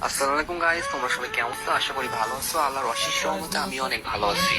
আসসালামু আলাইকুম গাইস তোমরা সবাই কেমন আছো? আশা করি ভালো আছো। আল্লাহর অশেষ সহমতে আমি অনেক ভালো আছি।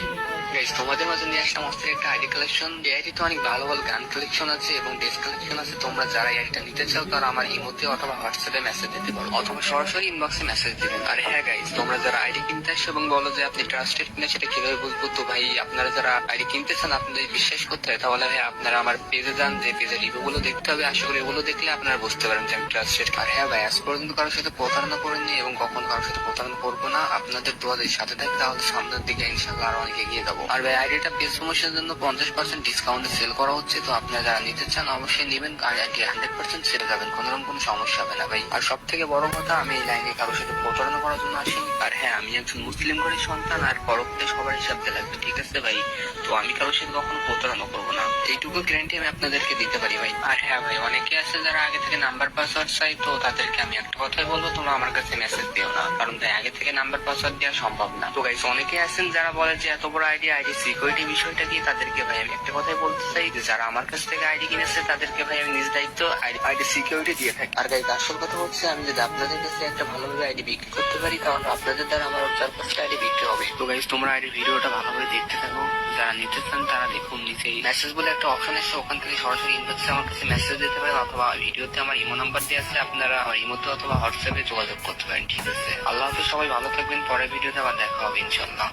গাইস তোমাদের মাঝে নিয়ে আসলাম অস্থির একটা আইডি কালেকশন এই আইডিতে অনেক ভালো ভালো গান কালেকশন আছে এবং ড্রেস কালেকশন আছে। তোমরা যারা আইডিটা নিতে চাও, তারা আমার ইমোতে অথবা হোয়াটসঅ্যাপে মেসেজ দিতে পারো। অথবা সরাসরি ইনবক্সে মেসেজ দিবেন আর হ্যাঁ গাইস তোমরা যারা আইডি কিনতে আসছো এবং বলো যে আপনি ট্রাস্টেড কিনা, সেটা কীভাবে বুঝব? তো ভাই, আপনারা যারা আইডি কিনতে চান, আপনাদের বিশ্বাস করতে হয়। তাহলে ভাই, আপনারা আমার পেজে যান, যে পেজের রিভিউ গুলো দেখতে হবে। আশা করি এগুলো দেখলে আপনারা বুঝতে পারেন যে আমি ট্রাস্টেড আর হ্যাঁ ভাই আজ পর্যন্ত কারোর সাথে প্রতারণা করিনি এবং কখন কারোর সাথে প্রতারণা করব না, আপনাদের দোয়াদের সাথে থাকতে তাহলে সামনের দিকে ইনশাল্লাহ আরও অনেক এগিয়ে যাব। আর ভাই আইডিটা পেজ প্রমোশনের জন্য পঞ্চাশ পার্সেন্ট ডিসকাউন্টে সেল করা হচ্ছে। তো আপনারা যারা নিতে চান, অবশ্যই নেবেন। আর আইডি হান্ড্রেড পার্সেন্ট সেরে যাবেন। কোনো রকম কোনো সমস্যা হবে না ভাই। আর সব থেকে বড় কথা, আমি এই লাইনে কারোর সাথে প্রতারণা করার জন্য আসিনি। আর হ্যাঁ আমি একজন মুসলিম ঘরের সন্তান, আর পরবর্তী সবার হিসাব দিয়ে লাগবে। ঠিক আছে ভাই? তো আমি কারোর সাথে কখনো প্রতারণা করব না। এইটুকু গ্যারান্টি আমি আপনাদেরকে দিতে পারি ভাই। আর হ্যাঁ ভাই, অনেকে আছে যারা আগে থেকে নাম্বার পাসওয়ার্ড চাই তো তাদেরকে আমি একটা কথাই বলব, তোমরা আমার কাছে মেসেজ দিও না। কারণ ভাই, আগে থেকে নাম্বার পাসওয়ার্ড দেওয়া সম্ভব না। তো গাইস অনেকে আছেন যারা বলে যে, এত বড় আইডি আইডি সিকিউরিটি বিষয়টা কি তাদেরকে ভাই আমি একটা কথাই বলতে চাই যে যারা আমার কাছ থেকে আইডি কিনেছে তাদেরকে ভাই আমি নিজ দায়িত্ব আইডি সিকিউরিটি দিয়ে থাকি। আর গাইস আসল কথা হচ্ছে আমি যদি আপনাদের কাছে একটা ভালোভাবে আইডি বিক্রি করতে পারি তাহলে আপনাদের দ্বারা আমার চার পাঁচটা আইডি বিক্রি হবে। তো গাইস তোমরা আইডি ভিডিওটা ভালোভাবে দেখতে থাকো। যারা নিতে চান তারা দেখুন নিচেই মেসেজ বলে একটা অপশন এসে ওখান থেকে সরাসরি ইনবক্সে আমার কাছে মেসেজ দিতে পারেন অথবা ভিডিওতে আমার ইমো নাম্বার দিয়ে আছে আপনারা আমার ইমোতে অথবা হোয়াটসঅ্যাপে যোগাযোগ করতে পারেন ঠিক আছে? আল্লাহ হাফিজ সবাই ভালো থাকবেন পরের ভিডিওতে আবার দেখা হবে ইনশাল্লাহ